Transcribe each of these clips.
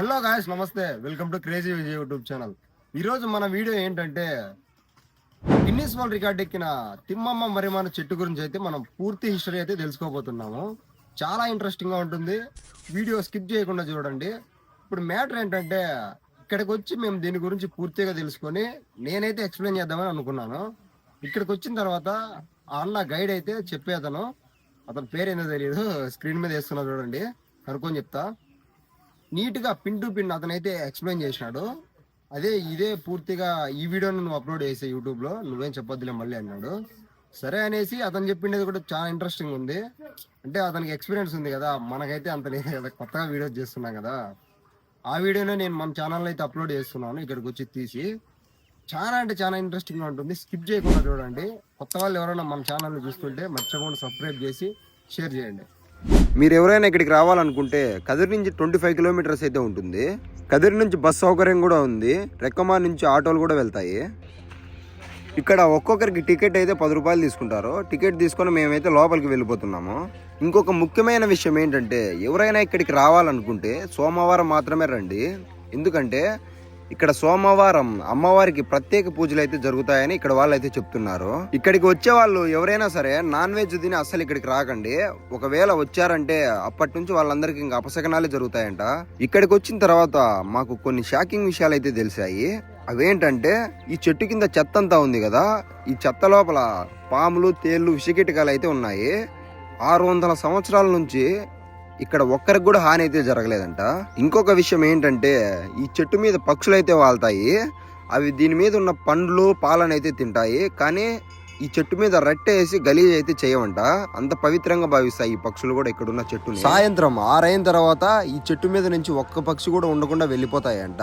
Hello guys నమస్తే welcome to crazy Vijay YouTube channel ఈరోజు మన వీడియో ఏంటంటే గిన్నీస్ వరల్డ్ రికార్డ్ ఎక్కిన తిమ్మమ్మ మరిమాన చెట్టు గురించి అయితే మనం పూర్తి హిస్టరీ అయితే తెలుసుకోబోతున్నాము. చాలా ఇంట్రెస్టింగ్గా ఉంటుంది. వీడియో స్కిప్ చేయకుండా చూడండి. ఇప్పుడు మ్యాటర్ ఏంటంటే ఇక్కడికి వచ్చి మేము దీని గురించి పూర్తిగా తెలుసుకొని నేనైతే ఎక్స్ప్లెయిన్ చేద్దామని అనుకున్నాను. ఇక్కడికి వచ్చిన తర్వాత అన్న గైడ్ అయితే చెప్పేదను అతని పేరు ఏందో తెలియదు స్క్రీన్ మీద వేస్తున్నా చూడండి. కనుక్కొని చెప్తా. నీట్గా పిన్ టు పిన్ అతనైతే ఎక్స్ప్లెయిన్ చేసినాడు. అదే ఇదే పూర్తిగా ఈ వీడియోని నువ్వు అప్లోడ్ చేసే యూట్యూబ్లో నువ్వేం చెప్పొద్దులే మళ్ళీ అన్నాడు. సరే అనేసి అతను చెప్పిండేది కూడా చాలా ఇంట్రెస్టింగ్ ఉంది. అంటే అతనికి ఎక్స్పీరియన్స్ ఉంది కదా మనకైతే అంత లేదు కదా కొత్తగా వీడియోస్ చేస్తున్నాం కదా. ఆ వీడియోనే నేను మన ఛానల్ అయితే అప్లోడ్ చేస్తున్నాను ఇక్కడికి వచ్చి తీసి. చాలా అంటే చాలా ఇంట్రెస్టింగ్గా ఉంటుంది. స్కిప్ చేయకుండా చూడండి. కొత్త వాళ్ళు ఎవరైనా మన ఛానల్ చూస్తుంటే మర్చిపోకుండా సబ్స్క్రైబ్ చేసి షేర్ చేయండి. మీరు ఎవరైనా ఇక్కడికి రావాలనుకుంటే కదిరి నుంచి ట్వంటీ ఫైవ్ కిలోమీటర్స్ అయితే ఉంటుంది. కదిరి నుంచి బస్ సౌకర్యం కూడా ఉంది. రెక్కమా నుంచి ఆటోలు కూడా వెళ్తాయి. ఇక్కడ ఒక్కొక్కరికి టికెట్ అయితే పది రూపాయలు తీసుకుంటారు. టికెట్ తీసుకొని మేమైతే లోపలికి వెళ్ళిపోతున్నాము. ఇంకొక ముఖ్యమైన విషయం ఏంటంటే ఎవరైనా ఇక్కడికి రావాలనుకుంటే సోమవారం మాత్రమే రండి. ఎందుకంటే ఇక్కడ సోమవారం అమ్మవారికి ప్రత్యేక పూజలు అయితే జరుగుతాయని ఇక్కడ వాళ్ళు అయితే చెప్తున్నారు. ఇక్కడికి వచ్చే వాళ్ళు ఎవరైనా సరే నాన్ వెజ్ తిని అస్సలు ఇక్కడికి రాకండి. ఒకవేళ వచ్చారంటే అప్పటి నుంచి వాళ్ళందరికీ ఇంకా అపశకనాలే జరుగుతాయంట. ఇక్కడికి వచ్చిన తర్వాత మాకు కొన్ని షాకింగ్ విషయాలు అయితే తెలిసాయి. అవేంటంటే ఈ చెట్టు కింద చెత్త అంతా ఉంది కదా ఈ చెత్త లోపల పాములు తేళ్ళు విషకీటకాలు అయితే ఉన్నాయి. ఆరు వందల సంవత్సరాల నుంచి ఇక్కడ ఒక్కరికి కూడా హాని అయితే జరగలేదంట. ఇంకొక విషయం ఏంటంటే ఈ చెట్టు మీద పక్షులు అయితే వాళ్తాయి. అవి దీని మీద ఉన్న పండ్లు పాలను అయితే తింటాయి. కానీ ఈ చెట్టు మీద రట్టేసి గలీజ్ అయితే చేయమంట అంత పవిత్రంగా భావిస్తాయి ఈ పక్షులు కూడా ఇక్కడ ఉన్న చెట్టు సాయంత్రం ఆరైన తర్వాత ఈ చెట్టు మీద నుంచి ఒక్క పక్షి కూడా ఉండకుండా వెళ్ళిపోతాయంట.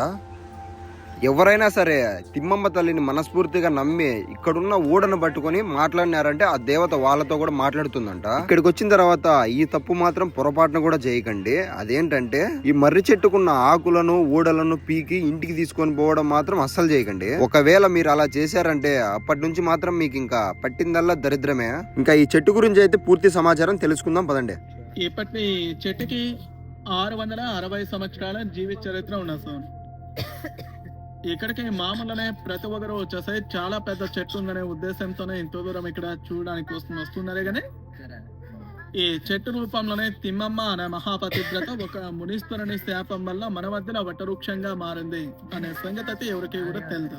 ఎవరైనా సరే తిమ్మమ్మ తల్లిని మనస్ఫూర్తిగా నమ్మి ఇక్కడున్న ఊడను పట్టుకొని మాట్లాడినారంటే ఆ దేవత వాళ్ళతో కూడా మాట్లాడుతుందంట. ఇక్కడికి వచ్చిన తర్వాత ఈ తప్పు మాత్రం పొరపాటున కూడా చేయకండి. అదేంటంటే ఈ మర్రి చెట్టుకున్న ఆకులను ఊడలను పీకి ఇంటికి తీసుకొని పోవడం మాత్రం అస్సలు చేయకండి. ఒకవేళ మీరు అలా చేశారంటే అప్పటి నుంచి మాత్రం మీకు ఇంకా పట్టిందల్లా దరిద్రమే. ఇంకా ఈ చెట్టు గురించి అయితే పూర్తి సమాచారం తెలుసుకుందాం పదండి. ఇప్పటి చెట్టుకి ఆరు వందల అరవై సంవత్సరాల జీవిత చరిత్ర ఉన్నది సార్. ఇక్కడికి మామూలునే ప్రతి ఒక్కరు వచ్చేసి చాలా పెద్ద చెట్టు ఉందనే ఉద్దేశంతోనే ఇంత దూరం ఇక్కడ చూడడానికి వస్తుంది వస్తున్నారే కానీ ఈ చెట్టు రూపంలోనే తిమ్మమ్మ అనే మహాపతివ్రత ఒక మునీశ్వరుని శాపం వల్ల మన మధ్యన వటవృక్షంగా మారింది అనే సంగతి అయితే ఎవరికి కూడా తెలుదు.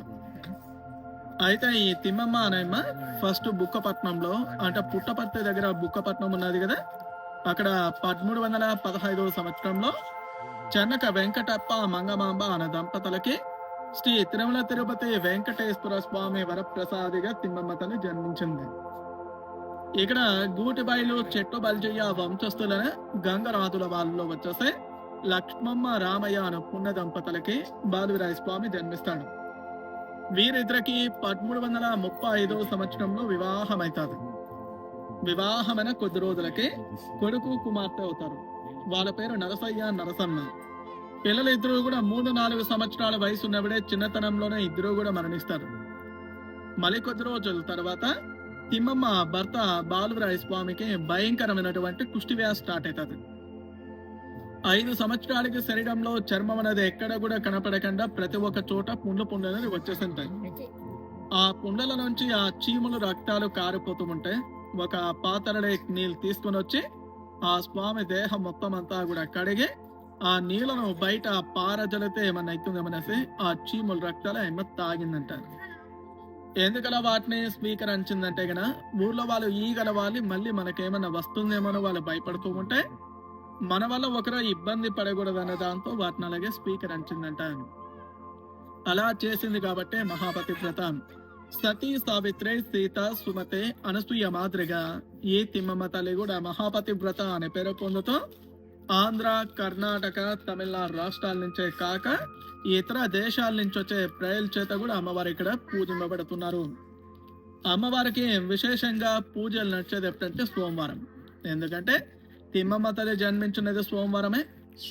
అయితే ఈ తిమ్మమ్మ అనేమ్మ ఫస్ట్ బుక్కపట్నంలో అంటే పుట్టపర్తి దగ్గర బుక్కపట్నం ఉన్నది కదా? అక్కడ పదమూడు వందల పదహైదవ సంవత్సరంలో చెన్నక వెంకటప్ప మంగమాంబ అనే దంపతులకి శ్రీ తిరుమల తిరుపతి వెంకటేశ్వర స్వామి వరప్రసాదిగా తిమ్మమ్మతని జన్మించింది. ఇక్కడ గూటిబాయిలు చెట్టు బల్జయ్య వంశస్థులైన గంగరాజుల వాళ్ళలో వచ్చేసి లక్ష్మమ్మ రామయ్య అను పుణ్య దంపతులకి బాలువిరాయ స్వామి జన్మిస్తాడు. వీరిద్దరికి పదమూడు వందల ముప్పై ఐదు సంవత్సరంలో వివాహమవుతుంది వివాహమైన కొద్ది రోజులకి కొడుకు కుమార్తె అవుతారు. వాళ్ళ పేరు నరసయ్య నరసన్న. పిల్లలు ఇద్దరు కూడా మూడు నాలుగు సంవత్సరాల వయసు ఉన్నప్పుడే చిన్నతనంలోనే ఇద్దరు కూడా మరణిస్తారు. మళ్ళీ కొద్ది రోజుల తర్వాత తిమ్మమ్మ భర్త బాలురాయ స్వామికి భయంకరమైనటువంటి కుష్టివ్యాధి స్టార్ట్ అవుతుంది. ఐదు సంవత్సరాలకి శరీరంలో చర్మం అనేది ఎక్కడ కూడా కనపడకుండా ప్రతి ఒక్క చోట పుండ్లు పుండ్లు అనేది వచ్చేసింటాయి ఆ పుండల నుంచి ఆ చీములు రక్తాలు కారిపోతూ ఉంటే ఒక పాత్రలో నీళ్ళు తీసుకొని వచ్చి ఆ స్వామి దేహం మొత్తం అంతా కూడా కడిగి ఆ నీళ్ళను బయట పారజలితే ఏమన్నా అవుతుందేమనేసి ఆ చీముల రక్తాలు ఏమో తాగిందంటారు ఎందుకలా వాటిని స్పీకర్ అంచిందంటే గన ఊర్లో వాళ్ళు ఈగల వాళ్ళు మళ్ళీ మనకేమన్నా వస్తుందేమో వాళ్ళు భయపడుతూ ఉంటే మన వల్ల ఒకరు ఇబ్బంది పడకూడదు అన్న దాంతో వాటిని అలాగే స్పీకర్ అంచిందంట అలా చేసింది కాబట్టే మహాపతి వ్రత సతీ సావిత్రి సీత సుమతే అనసూయ మాదిరిగా ఈ తిమ్మమ్మ తల్లి కూడా మహాపతి వ్రత అనే పేరు పొందుతూ ఆంధ్ర కర్ణాటక తమిళనాడు రాష్ట్రాల నుంచే కాక ఇతర దేశాల నుంచి వచ్చే ప్రజల చేత కూడా అమ్మవారు ఇక్కడ పూజింపబడుతున్నారు. అమ్మవారికి విశేషంగా పూజలు నడిచేది ఎప్పుడంటే సోమవారం. ఎందుకంటే తిమ్మమ్మ తల్లి జన్మించినది సోమవారమే.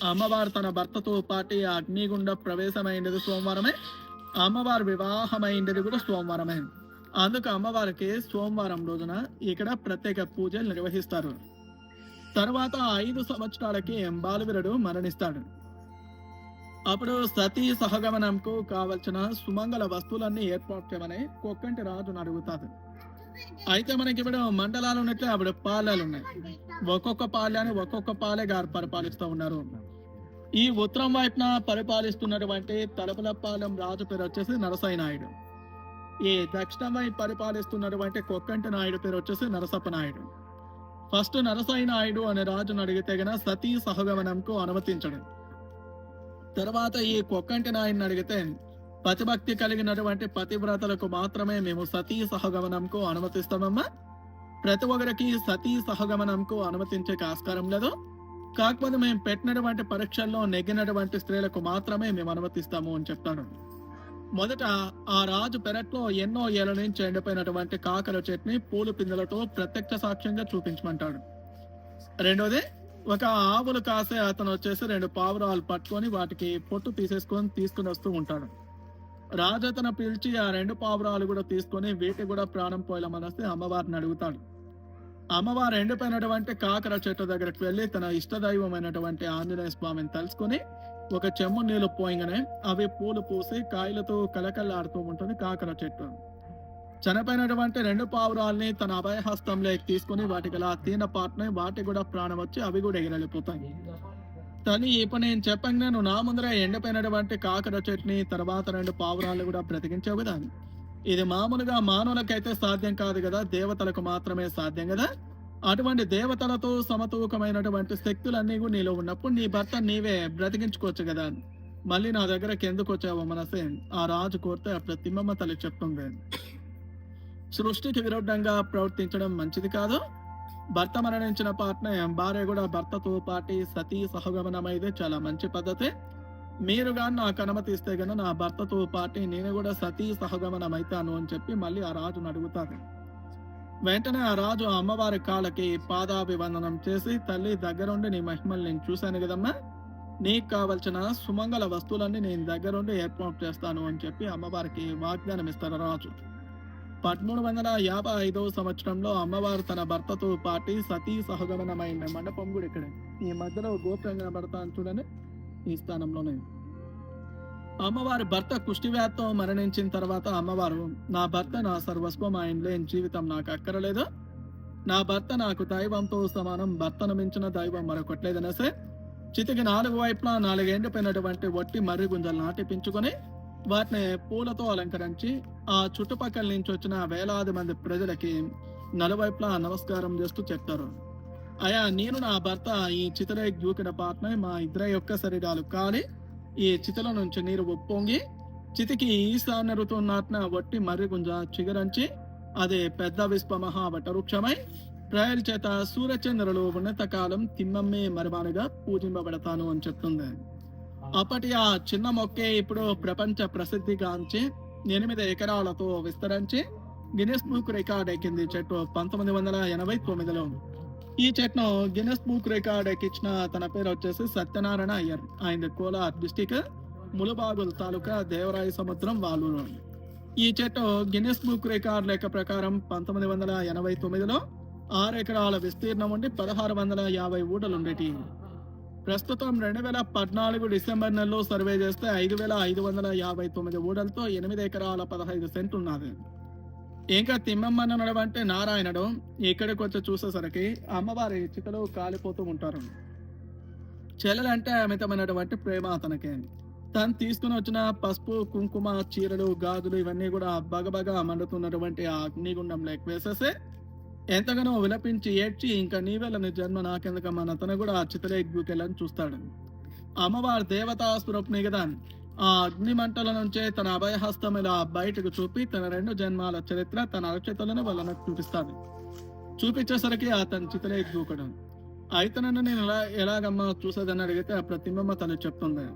అమ్మవారు తన భర్తతో పాటి అగ్నిగుండ ప్రవేశమైనది సోమవారమే. అమ్మవారు వివాహమైనది కూడా సోమవారమే. అందుకు అమ్మవారికి సోమవారం రోజున ఇక్కడ ప్రత్యేక పూజలు నిర్వహిస్తారు. తర్వాత ఐదు సంవత్సరాలకి బాలవీరుడు మరణిస్తాడు. అప్పుడు సతీ సహగమనంకు కావలసిన సుమంగళ వస్తువులన్నీ ఏర్పాటు చేయమని కొక్కంటి రాజును అడుగుతాడు. అయితే మనకి ఇప్పుడు మండలాలు ఉన్నట్లే అప్పుడు పాలెలు ఉన్నాయి. ఒక్కొక్క పాలెని ఒక్కొక్క పాలె గారు పరిపాలిస్తూ ఉన్నారు. ఈ ఉత్తరం వైపున పరిపాలిస్తున్నటువంటి తలపలపాలెం రాజు పేరు వచ్చేసి నరసయ్య నాయుడు. ఈ దక్షిణం వైపు పరిపాలిస్తున్నటువంటి కొక్కంటి నాయుడు పేరు వచ్చేసి నరసప్ప నాయుడు. ఫస్ట్ నరసయ్య నాయుడు అనే రాజును అడిగితే గన సతీ సహగమనంకు అనుమతించడు. తర్వాత ఈ కొక్కంటి నాయుడిని అడిగితే పతిభక్తి కలిగినటువంటి పతివ్రతలకు మాత్రమే మేము సతీ సహగమనంకు అనుమతిస్తామమ్మా. ప్రతి ఒక్కరికి సతీ సహగమనంకు అనుమతించే ఆస్కారం లేదు. కాకపోతే మేము పెట్టినటువంటి పరీక్షల్లో నెగ్గినటువంటి స్త్రీలకు మాత్రమే మేము అనుమతిస్తాము అని చెప్తాను. మొదట ఆ రాజు పెరట్లో ఎన్నో ఏళ్ళ నుంచి ఎండిపోయినటువంటి కాకర చెట్ని పూలు పిందెలతో ప్రత్యక్ష సాక్ష్యంగా చూపించమంటాడు. రెండోది ఒక ఆవులు కాసే అతను వచ్చేసి రెండు పావురాలు పట్టుకొని వాటికి పొట్టు తీసేసుకొని తీసుకుని వస్తూ ఉంటాడు. రాజు అతను పిలిచి ఆ రెండు పావురాలు కూడా తీసుకొని వీటికి కూడా ప్రాణం పోయమనేసి అమ్మవారిని అడుగుతాడు. అమ్మవారు ఎండిపోయినటువంటి కాకర చెట్టు దగ్గరకు వెళ్ళి తన ఇష్టదైవమైనటువంటి ఆంజనేయ స్వామిని తలుసుకొని ఒక చెమ్ము నీళ్ళు పోయంగానే అవి పూలు పూసి కాయలతో కలకల్లాడుతూ ఉంటుంది కాకర చెట్టు. చనిపోయినటువంటి రెండు పావురాల్ని తన అభయహస్తంలోకి తీసుకుని వాటికి అలా తీన పాటని వాటికి కూడా ప్రాణం వచ్చి అవి కూడా ఎగిరెళ్ళిపోతాయి. తని ఇప్పుడు నేను చెప్పంగా నువ్వు నా ముందర ఎండిపోయినటువంటి కాకర చెట్ని తర్వాత రెండు పావురాలు కూడా బ్రతికించావు కదా. ఇది మామూలుగా మానవులకైతే సాధ్యం కాదు కదా దేవతలకు మాత్రమే సాధ్యం కదా? అటువంటి దేవతలతో సమతూకమైనటువంటి శక్తులన్నీ కూడా నీలో ఉన్నప్పుడు నీ భర్త నీవే బ్రతికించుకోవచ్చు కదా. మళ్ళీ నా దగ్గరకి ఎందుకు వచ్చావో మనసే. ఆ రాజు కోరితే అప్పుడు తిమ్మమ్మ తల్లి చెప్తుంది. సృష్టికి విరుద్ధంగా ప్రవర్తించడం మంచిది కాదు. భర్త మరణించిన పాటనే భార్య కూడా భర్తతో పాటి సతీ సహగమనమైతే చాలా మంచి పద్ధతి. మీరు కానీ నాకు అనుమతి ఇస్తే గన నా భర్తతో పాటి నేను కూడా సతీ సహగమనం అవుతాను అని చెప్పి మళ్ళీ ఆ రాజును అడుగుతాను వెంటనే ఆ రాజు ఆ అమ్మవారి కాళ్ళకి పాదాభివందనం చేసి తల్లి దగ్గరుండి నీ మహిమల్ని నేను చూశాను కదమ్మా. నీకు కావలసిన సుమంగళ వస్తువులన్నీ నేను దగ్గరుండి ఏర్పాటు చేస్తాను అని చెప్పి అమ్మవారికి వాగ్దానం ఇస్తారు రాజు. పదమూడు వందల యాభై ఐదవ సంవత్సరంలో అమ్మవారు తన భర్తతో పాటి సతీ సహగమనమైన మండపం కూడా ఇక్కడ ఈ మధ్యలో గోపురం కనబడతాను చూడండి. ఈ స్థానంలోనే అమ్మవారి భర్త కుష్టివ్యాధితో మరణించిన తర్వాత అమ్మవారు నా భర్త నా సర్వస్వం ఆయన లేని జీవితం నాకు అక్కరలేదు? నా భర్త నాకు దైవంతో సమానం భర్తను మించిన దైవం మరొకట్లేదనేసే చితికి నాలుగు వైపులా నాలుగు ఎండిపోయినటువంటి వట్టి మర్రి గుంజలు నాటిపించుకొని వాటిని పూలతో అలంకరించి ఆ చుట్టుపక్కల నుంచి వచ్చిన వేలాది మంది ప్రజలకి నలువైపులా నమస్కారం చేస్తూ చెప్తారు. అయా నేను నా భర్త ఈ చితరే దూకిన పాత్ర మా ఇద్దరి యొక్క శరీరాలు కానీ ఈ చితల నుంచి నీరు ఉప్పొంగి చితికి ఈశాన్య ఋతువు నాటిన వట్టి మర్రి గుంజ చిగురంచి అది పెద్ద విశ్వ మహావటవృక్షమై ప్రయల్ చేత సూర్యచంద్రులు ఉన్నత కాలం తిమ్మమ్మే మరిమానుగా పూజింపబడతాను అని చెప్తుంది. అప్పటి ఆ చిన్న మొక్కే ఇప్పుడు ప్రపంచ ప్రసిద్ధిగాంచి ఎనిమిది ఎకరాలతో విస్తరించి గిన్నెస్ బుక్ రికార్డ్ ఎక్కింది చెట్టు పంతొమ్మిది వందల ఎనభై తొమ్మిదిలో. ఈ చెట్ను గిన్నెస్ బుక్ రికార్డ్ ఎక్కించిన తన పేరు వచ్చేసి సత్యనారాయణ అయ్యర్. ఆయన కోలార్ డిస్టిక్ ములబాగుల్ తాలూకా దేవరాయ సముద్రం వాలూరు. ఈ చెట్టు గిన్నెస్ బుక్ రికార్డ్ లెక్క ప్రకారం పంతొమ్మిది వందల ఎనభై తొమ్మిదిలో ఆరు ఎకరాల విస్తీర్ణం ఉండి పదహారు వందల యాభై ఊటలు ఉండేటి ప్రస్తుతం రెండు వేల పద్నాలుగు డిసెంబర్ నెలలో సర్వే చేస్తే ఐదు వేల ఐదు వందల యాభై తొమ్మిది ఊడలతో ఎనిమిది ఎకరాల పదహైదు సెంట్ ఉన్నది ఇంకా తిమ్మమ్మన్న అంటే నారాయణుడు ఇక్కడికి వచ్చి చూసేసరికి అమ్మవారి చితలు కాలిపోతూ ఉంటారు. చెల్లెలంటే అమితమైనటువంటి ప్రేమ అతనికి. తను తీసుకుని వచ్చిన పసుపు కుంకుమ చీరలు గాజులు ఇవన్నీ కూడా బగబగా మండుతున్నటువంటి ఆ అగ్నిగుండంలో వేసేసి ఎంతగానో విలపించి ఏడ్చి ఇంకా నీవెళ్ళని జన్మ నాకెందుకమ్మా అతను కూడా ఆ చితలేగ్గుకెళ్ళని చూస్తాడు. అమ్మవారి దేవతా స్వరూపిణి కదా. ఆ అగ్నిమంటల నుంచే తన అభయహస్తం ఇలా బయటకు చూపి తన రెండు జన్మాల చరిత్ర తన అరచేతులను వాళ్ళని చూపిస్తాను. చూపించేసరికి అతని చితలే దూకడు. అయితే నన్ను నేను ఎలా ఎలాగమ్మా చూసేదని అడిగితే ఆ ప్రతిమమ్మ తను చెప్తుంది.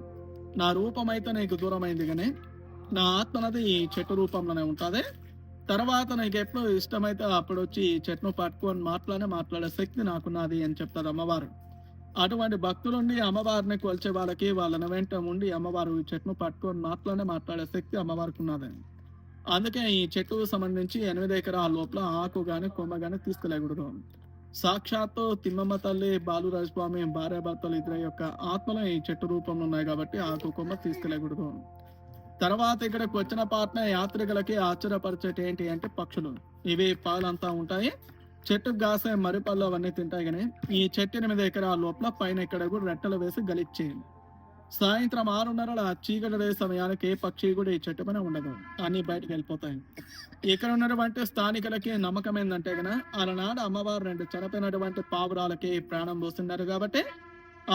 నా రూపం అయితే నీకు దూరమైంది కానీ నా ఆత్మనది ఈ చెట్టు రూపంలోనే ఉంటుంది. తర్వాత నీకు ఎప్పుడు ఇష్టమైతే అప్పుడు వచ్చి ఈ చెట్టును పట్టుకొని మాట్లాడే మాట్లాడే శక్తి నాకున్నది అని చెప్తారు అమ్మవారు. అటువంటి భక్తులుండి అమ్మవారిని కొలిచే వాళ్ళకి వాళ్ళని వెంట ఉండి అమ్మవారు ఈ చెట్టును పట్టుకొని మాటలోనే మాట్లాడే శక్తి అమ్మవారికి ఉన్నదని అందుకే ఈ చెట్టుకు సంబంధించి ఎనిమిది ఎకరాల లోపల ఆకు గాని కొమ్మ గాని తీసుకెళ్ళకూడదు. సాక్షాత్తు తిమ్మమ్మ తల్లి బాలురాజస్వామి భార్యాభర్తలు ఇద్దరు యొక్క ఆత్మలు ఈ చెట్టు రూపంలో ఉన్నాయి కాబట్టి ఆకు కొమ్మ తీసుకెళ్ళకూడదు. తర్వాత ఇక్కడికి వచ్చిన పాటన యాత్రికులకి ఆశ్చర్యపరిచేటి ఏంటి అంటే పక్షులు. ఇవి పాలంతా ఉంటాయి. చెట్టు గాసే మరిపళ్ళు అవన్నీ తింటాయి కానీ ఈ చెట్టు ఎనిమిది ఎకరాల లోపల పైన ఇక్కడ కూడా రెట్టలు వేసి గలిచ్చి. సాయంత్రం ఆరున్నర చీకటి రే సమయానికి ఏ పక్షి కూడా ఈ చెట్టు పైన ఉండదు. అన్ని బయటకు వెళ్ళిపోతాయి. ఇక్కడ ఉన్నటువంటి స్థానికులకి నమ్మకం ఏంటంటే గన అలనాడు అమ్మవారు రెండు చనిపోయినటువంటి పావురాలకి ప్రాణం పోస్తున్నారు కాబట్టి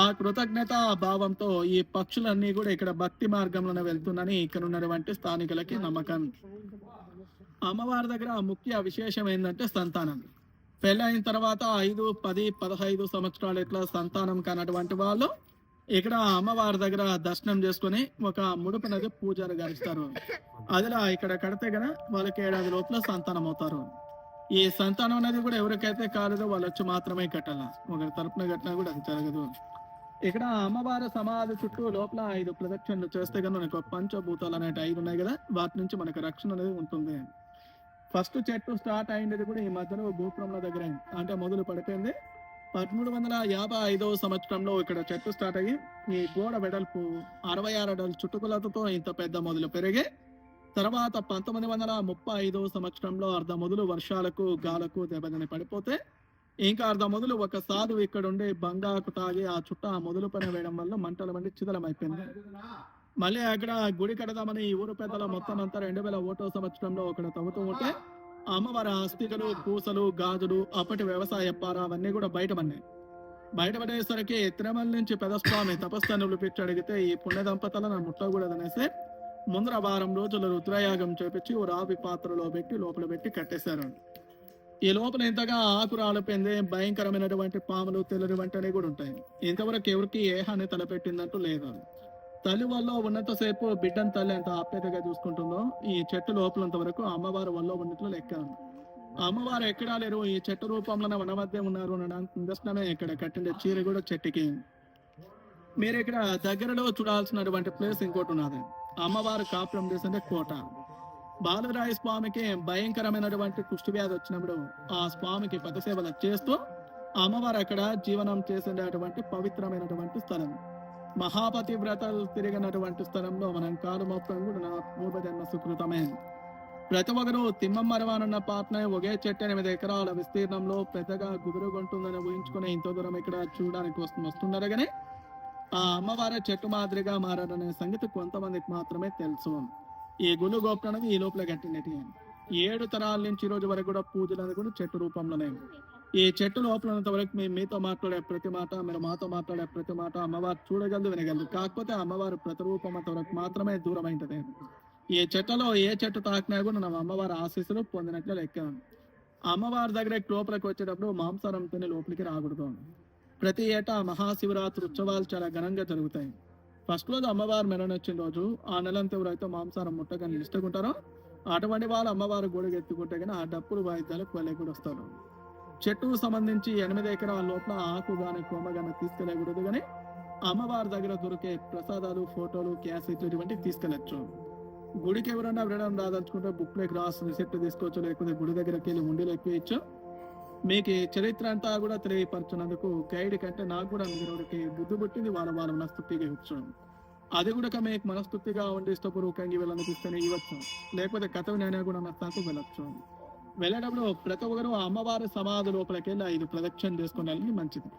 ఆ కృతజ్ఞత భావంతో ఈ పక్షులన్నీ కూడా ఇక్కడ భక్తి మార్గంలోనే వెళ్తుందని ఇక్కడ ఉన్నటువంటి స్థానికులకి నమ్మకం. అమ్మవారి దగ్గర ముఖ్య విశేషం ఏంటంటే సంతానం. పెళ్ళైన తర్వాత ఐదు పది పదహైదు సంవత్సరాలు ఇట్లా సంతానం కానటువంటి వాళ్ళు ఇక్కడ అమ్మవారి దగ్గర దర్శనం చేసుకుని ఒక ముడుపు నది పూజలు గడుస్తారు అదిలా ఇక్కడ కడితే గన వాళ్ళకి ఏడాది లోపల సంతానం అవుతారు. ఈ సంతానం అనేది కూడా ఎవరికైతే కాలేదో వాళ్ళు వచ్చి మాత్రమే కట్టాల. ఒకరి తరపున కట్టినా కూడా అది జరగదు. ఇక్కడ అమ్మవారి సమాధి చుట్టూ లోపల ఐదు ప్రదక్షిణలు చేస్తే కనుక మనకు పంచభూతాలు అనేవి ఐదు ఉన్నాయి కదా వాటి నుంచి మనకు రక్షణ అనేది ఉంటుంది. ఫస్ట్ చెట్టు స్టార్ట్ అయింది కూడా ఈ మధ్యలో గోపురంలో దగ్గర అంటే మొదలు పడిపోయింది. పదమూడు వందల యాభై ఐదవ సంవత్సరంలో ఇక్కడ చెట్టు స్టార్ట్ అయ్యి ఈ గోడ వెడల్పు అరవై ఆరు అడల చుట్టుకులతో ఇంత పెద్ద మొదలు పెరిగి తర్వాత పంతొమ్మిది వందల ముప్పై ఐదవ సంవత్సరంలో అర్ధ మొదలు వర్షాలకు గాలకు దెబ్బతిని పడిపోతే ఇంకా అర్ధ మొదలు ఒక సాధువు ఇక్కడ ఉండి బంగాకు తాగి ఆ చుట్ట ఆ మొదలు పని వేయడం వల్ల మంటలు మండి చిదలమైపోయింది. మళ్ళీ అక్కడ గుడి కడదామని ఈ ఊరు పెద్దల మొత్తం అంతా రెండు వేల ఒకటో సంవత్సరంలో అక్కడ తవ్వుతూ ఉంటే అమ్మవారి అస్థికలు పూసలు గాజులు అప్పటి వ్యవసాయ పార అవన్నీ కూడా బయటపడినాయి బయటపడేసరికి తిరుమల నుంచి పెదస్వామి తపస్సును పిలిపించి అడిగితే ఈ పుణ్య దంపతులను ముట్టకూడదనేసి ముందర వారం రోజులు రుద్రయాగం చేపించి ఓ రావి పాత్రలో పెట్టి లోపల పెట్టి కట్టేశారు. ఈ లోపల ఇంతగా ఆకు రాలిపోయింది భయంకరమైనటువంటి పాములు తెల్లని వంటనే కూడా ఉంటాయి. ఇంతవరకు ఎవరికి ఏ హాని తలపెట్టిందంటూ లేదు. తల్లి వల్ల ఉన్నంతసేపు బిడ్డను తల్లి ఎంత ఆప్యాయతగా చూసుకుంటుందో ఈ చెట్టు లోపలంత వరకు అమ్మవారు వల్ల ఉన్నట్లు లెక్క. అమ్మవారు ఎక్కడా లేరు ఈ చెట్టు రూపంలోనే మన మధ్య ఉన్నారు అనడానికి నిదర్శనమే ఇక్కడ కట్టిన చీర కూడా చెట్టుకి. మీరు ఇక్కడ దగ్గరలో చూడాల్సినటువంటి ప్లేస్ ఇంకోటి ఉన్నది. అమ్మవారు కాపురం చేసిందే కోట. బాలరాయ స్వామికి భయంకరమైనటువంటి కుష్టి వ్యాధి వచ్చినప్పుడు ఆ స్వామికి పదసేవలు చేస్తూ అమ్మవారు అక్కడ జీవనం చేసేటటువంటి పవిత్రమైనటువంటి స్థలం. మహాపతి వ్రతలు తిరిగినటువంటి స్థలంలో మనం కాలు మొత్తం కూడా నా పూర్వజన్మ సుకృతమే. ప్రతి ఒక్కరు తిమ్మమ్మరవానన్న పాటనే ఒకే చెట్టు ఎనిమిది ఎకరాల విస్తీర్ణంలో పెద్దగా కుదురుగుంటుందని ఊహించుకుని ఇంత దూరం ఇక్కడ చూడడానికి వస్తు వస్తున్నారు కానీ ఆ అమ్మవారి చెట్టు మాదిరిగా మారారనే సంగతి కొంతమందికి మాత్రమే తెలుసు. ఈ గుళ్ళు గోపురం ఈ లోపల కట్టినటి ఏడు తరాల నుంచి ఈ రోజు వరకు కూడా పూజలు అనేది కూడా చెట్టు రూపంలోనే. ఈ చెట్టు లోపల ఉన్నంత వరకు మేము మీతో మాట్లాడే ప్రతి మాట మీరు మాతో మాట్లాడే ప్రతి మాట అమ్మవారు చూడగలదు వినగలదు కాకపోతే అమ్మవారు ప్రతిరూపమంత వరకు మాత్రమే దూరం అయింటది ఈ చెట్టులో ఏ చెట్టు తాకినా కూడా మనం అమ్మవారి ఆశీస్సులు పొందినట్లు లెక్క. అమ్మవారి దగ్గర లోపలికి వచ్చేటప్పుడు మాంసారం తిని లోపలికి రాకూడదు. ప్రతి ఏటా మహాశివరాత్రి ఉత్సవాలు చాలా ఘనంగా జరుగుతాయి. ఫస్ట్ రోజు అమ్మవారు మెరవని రోజు ఆ నెలంతా ఎవరైతే మాంసారం ముట్టగా నిలుస్తుంటారో అటువంటి వాళ్ళు అమ్మవారు గోడకి ఎత్తుకుంటే కానీ ఆ డప్పులు వాయిద్యాలకు వాళ్ళే కూడా వస్తారు. చెట్టుకు సంబంధించి ఎనిమిది ఎకరాల లోపల ఆకు గాని కొమ్మ గాని తీసుకెళ్ళకూడదు కానీ అమ్మవారి దగ్గర దొరికే ప్రసాదాలు ఫోటోలు క్యాసెట్లు ఇటువంటివి తీసుకెళ్ళచ్చు. గుడికి ఎవరైనా వెళ్ళడం రాదలుచుకుంటే బుక్లోకి రాసి రిసెప్ట్ తీసుకోవచ్చు లేకపోతే గుడి దగ్గరికి వెళ్ళి ఉండిలో ఎక్కియచ్చు మీకు చరిత్ర అంతా కూడా తెలియపరచున్నందుకు గైడ్ కంటే నాకు కూడా మీరు బుద్ధి పుట్టింది వాళ్ళ వాళ్ళ మనస్తృప్తిగా ఇవ్వచ్చు. అది కూడా మీకు మనస్తృప్తిగా ఉండి ఇష్టపూర్వకంగా వెళ్ళనిపిస్తేనే ఇవ్వచ్చు. లేకపోతే కథ నేనే కూడా నష్టానికి వెళ్ళొచ్చు. వెళ్ళేటప్పుడు ప్రతి ఒక్కరు అమ్మవారి సమాధి లోపలికి వెళ్ళి ఐదు ప్రదక్షిణ చేసుకుని వెళ్ళి మంచిది.